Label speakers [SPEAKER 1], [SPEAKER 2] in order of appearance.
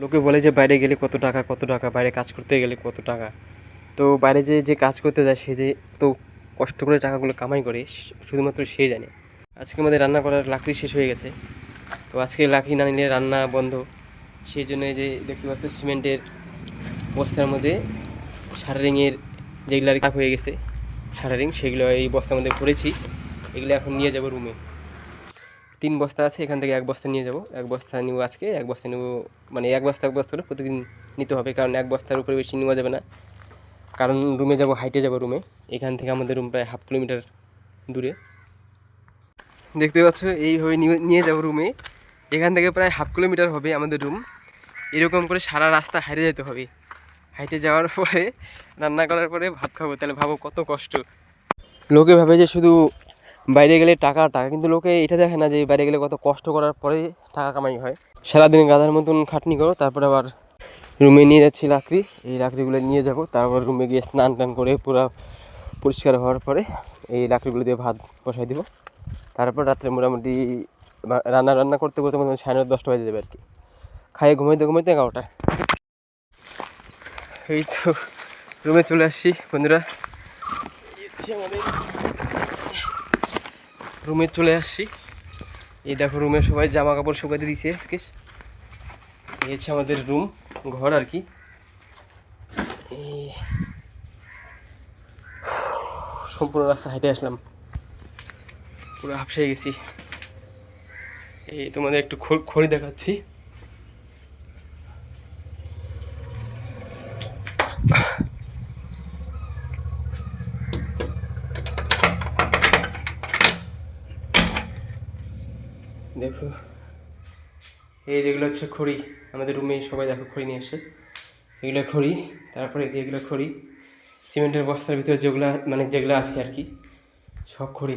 [SPEAKER 1] লোকে বলে যে বাইরে গেলে কত টাকা কত টাকা, বাইরে কাজ করতে গেলে কত টাকা। তো বাইরে যে যে কাজ করতে যায়, সে যে তো কষ্ট করে টাকাগুলো কামাই করে শুধুমাত্র সে জানে। আজকে আমাদের রান্না করার লাকড়ি শেষ হয়ে গেছে। তো আজকে লাকড়ি না নিলে রান্না বন্ধ। সেই জন্য যে দেখতে পাচ্ছ, সিমেন্টের বস্তার মধ্যে সারারিংয়ের যেগুলো আর কি হয়ে গেছে সারারিং সেগুলো এই বস্তার মধ্যে ভরেছি। এগুলো এখন নিয়ে যাব রুমে তিন বস্তা আছে, এখান থেকে এক বস্তা নিয়ে যাব। এক বস্তা নিব আজকে, এক বস্তা নেব মানে এক বস্তা এক বস্তা করে প্রতিদিন নিতে হবে, কারণ এক বস্তার উপরে বেশি নেওয়া যাবে না। কারণ রুমে যাব হাইটে যাব রুমে। এখান থেকে আমাদের রুম প্রায় হাফ কিলোমিটার দূরে। দেখতে পাচ্ছ, এইভাবে নিয়ে- যাব রুমে এখান থেকে প্রায় হাফ কিলোমিটার হবে আমাদের রুম এরকম করে সারা রাস্তা হাইটে যেতে হবে। হাইটে যাওয়ার পরে, রান্না করার পরে ভাত খাব, তাহলে ভাবো কত কষ্ট। লোকে ভাবে যে শুধু বাইরে গেলে টাকা টাকা কিন্তু লোকে এটা দেখে না যে বাইরে গেলে কত কষ্ট করার পরে টাকা কামাই হয়। সারাদিন গাধার মতন খাটনি করো, তারপরে আবার রুমে নিয়ে যাচ্ছি লাকড়ি। এই লাকড়িগুলো নিয়ে যাব, তারপর রুমে গিয়ে স্নান টান করে পুরো পরিষ্কার হওয়ার পরে এই লাকড়িগুলো দিয়ে ভাত বসাই দিব। তারপর রাত্রে মোটামুটি রান্না রান্না করতে করতে মোটামুটি সাড়ে নটা দশটা বাজে যাবে আর কি। খাইয়ে ঘুমাইতে ঘুমাইতে এগারোটা। এই তো রুমে চলে আসছি বন্ধুরা। রুমে চলে আসছি। এই দেখো রুমে সবাই জামা কাপড় শুকাতে দিচ্ছে আজকে। এই হচ্ছে আমাদের রুম, ঘর আর কি। সম্পূর্ণ রাস্তা হেঁটে আসলাম। পুরো হাফসে গেছি। এই তোমাদের একটু খড়ি দেখাচ্ছি। দেখো। এই যেগুলো হচ্ছে খড়ি, আমাদের রুমে সবাই দেখো খড়ি নিয়ে আসে। এগুলো খড়ি, তারপরে যে এগুলো খড়ি, সিমেন্টের বস্তার ভিতরে যেগুলো মানে যেগুলো আছে আর কি, সব খড়ি।